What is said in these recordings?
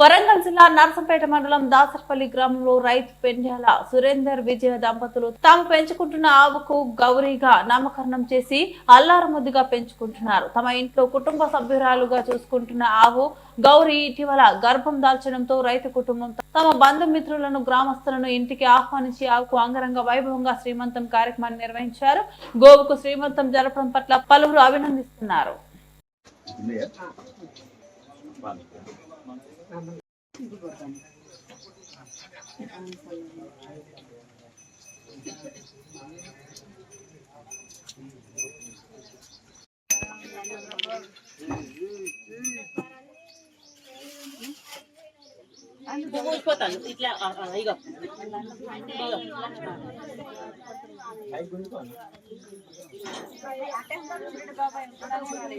వరంగల్ జిల్లా నర్సంపేట మండలం దాసర్పల్లి గ్రామంలో రైతు పెండ్యాల సురేందర్ విజయ దంపతులు తాము పెంచుకుంటున్న ఆవుకు గౌరీగా నామకరణం చేసి అల్లారముద్దుగా పెంచుకుంటున్నారు. తమ ఇంట్లో కుటుంబ సభ్యురాలుగా చూసుకుంటున్న ఆవు గౌరీ ఇటీవల గర్భం దాల్చడంతో రైతు కుటుంబం తమ బంధుమిత్రులను గ్రామస్తులను ఇంటికి ఆహ్వానించి ఆవుకు అంగరంగ వైభవంగా శ్రీమంతం కార్యక్రమాన్ని నిర్వహించారు. గోవుకు శ్రీమంతం జరపడం పట్ల పలువురు అభినందిస్తున్నారు. ఊసిపోతాను ఇట్లా ఆ, ఇగో గంపటండి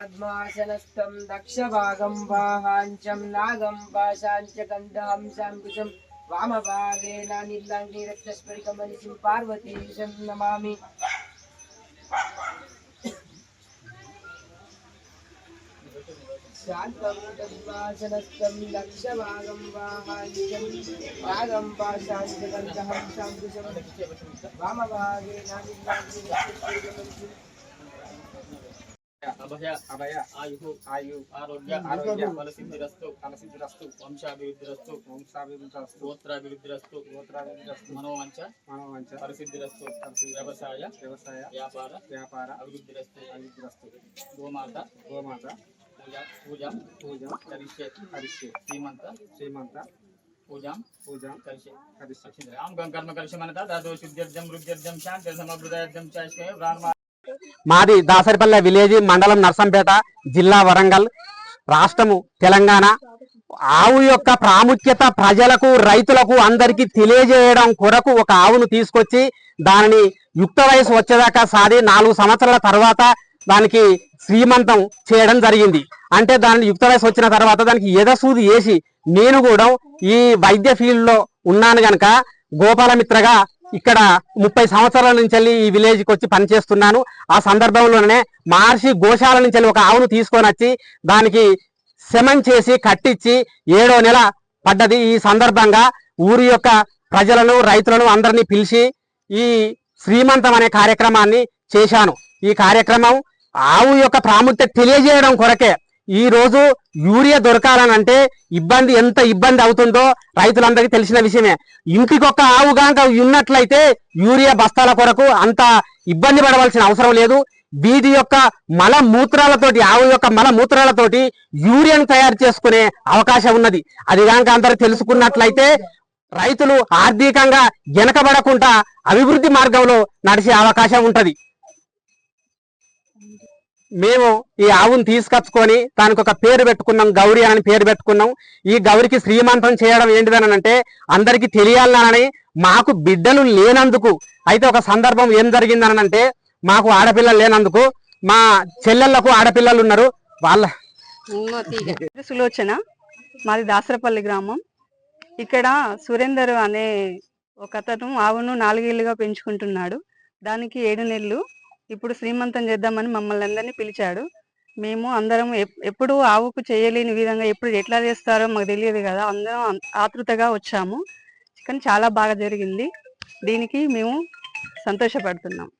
పద్మాసనస్థం దక్షభాగం వాహాంచం నాగం పాశాంచ గంధహంసాం కుశం వామభాగేన నీలాంగి రక్తస్ఫటికమనిసిం పార్వతీశం నమామి శాంతం పద్మాసనస్థం దక్షభాగం వాహాంచం నాగం పాశాంచ గంధహంసాం కుశం వామభాగేన నీలాంగి రక్తస్ఫటికమనిసిం అభయ అభయ ఆయు ఆయు ఆరోగ్య ఆరోగ్య ఫలసిద్ధిరస్తు ఫలసిద్ధిరస్తు వంశాభివృద్ధిరస్తు వంశాభివృద్ధిరస్తు గోత్రాభివృద్ధిరస్తు గోత్రాభివృద్ధిరస్తు మనోవంచ మనోవంచ పరిసిద్ధిరస్తు వ్యవసాయ వ్యవసాయ వ్యాపార వ్యాపార అభివృద్ధిరస్తు అభివృద్ధిరస్తు గోమాత గోమాత పూజ పూజ పూజ కరిష్యే హరిష్యే శ్రీమంత శ్రీమంత పూజాం పూజ కరిష్యే హరిష్యే రామ్ కర్మ కరిషమనత దాదో శుద్ధ్యర్థం వృద్ధ్యర్థం శాంతి సమృద్ధార్థం చాష్కే బ్రాహ్మ మాది దాసరిపల్లె విలేజ్ మండలం నర్సంపేట జిల్లా వరంగల్ రాష్ట్రము తెలంగాణ. ఆవు యొక్క ప్రాముఖ్యత ప్రజలకు రైతులకు అందరికీ తెలియజేయడం కొరకు ఒక ఆవును తీసుకొచ్చి దానిని యుక్త వయసు వచ్చేదాకా సాది నాలుగు సంవత్సరాల తర్వాత దానికి శ్రీమంతం చేయడం జరిగింది. అంటే దాని యుక్త వయసు వచ్చిన తర్వాత దానికి ఎదసూది వేసి నేను కూడా ఈ వైద్య ఫీల్డ్లో ఉన్నాను గనక గోపాలమిత్రగా ఇక్కడ ముప్పై సంవత్సరాల నుంచి వెళ్ళి ఈ విలేజ్కి వచ్చి పనిచేస్తున్నాను ఆ సందర్భంలోనే మహర్షి గోశాల నుంచి వెళ్ళి ఒక ఆవును తీసుకొని వచ్చి దానికి శమం చేసి కట్టించి ఏడో నెల పడ్డది. ఈ సందర్భంగా ఊరి యొక్క ప్రజలను రైతులను అందరినీ పిలిచి ఈ శ్రీమంతం అనే కార్యక్రమాన్ని చేశాను. ఈ కార్యక్రమం ఆవు యొక్క ప్రాముఖ్యత తెలియజేయడం కొరకే ఈ రోజు యూరియా దొరకాలని అంటే ఇబ్బంది ఎంత ఇబ్బంది అవుతుందో రైతులందరికీ తెలిసిన విషయమే. ఇంటికొక ఆవు గాంక ఉన్నట్లయితే యూరియా బస్తాల కొరకు అంత ఇబ్బంది పడవలసిన అవసరం లేదు. వీటి యొక్క మల మూత్రాలతోటి ఆవు యొక్క మల మూత్రాలతోటి యూరియాను తయారు చేసుకునే అవకాశం ఉన్నది. అది గాంక అందరూ తెలుసుకున్నట్లయితే రైతులు ఆర్థికంగా వెనకబడకుండా అభివృద్ధి మార్గంలో నడిచే అవకాశం ఉంటది. మేము ఈ ఆవును తీసుకొచ్చుకొని దానికి ఒక పేరు పెట్టుకున్నాం గౌరీ అని పేరు పెట్టుకున్నాం. ఈ గౌరికి శ్రీమంతం చేయడం ఏంటిదని అంటే అందరికి తెలియాలని మాకు బిడ్డలు లేనందుకు అయితే ఒక సందర్భం ఏం జరిగిందని అంటే మాకు ఆడపిల్లలు లేనందుకు మా చెల్లెళ్ళకు ఆడపిల్లలు ఉన్నారు. వాళ్ళ సులోచన. మాది దాసరపల్లి గ్రామం. ఇక్కడ సురేందర్ అనే ఒక అతను ఆవును నాలుగేళ్ళుగా పెంచుకుంటున్నాడు. దానికి ఏడు నెలలు. ఇప్పుడు శ్రీమంతం చేద్దామని మమ్మల్ని అందరినీ పిలిచాడు. మేము అందరం ఎప్- ఎప్పుడు ఆవుకు చేయలేని విధంగా ఎప్పుడు ఎట్లా చేస్తారో మాకు తెలియదు కదా అందరం ఆతృతగా వచ్చాము. కానీ చాలా బాగా జరిగింది. దీనికి మేము సంతోషపడుతున్నాం.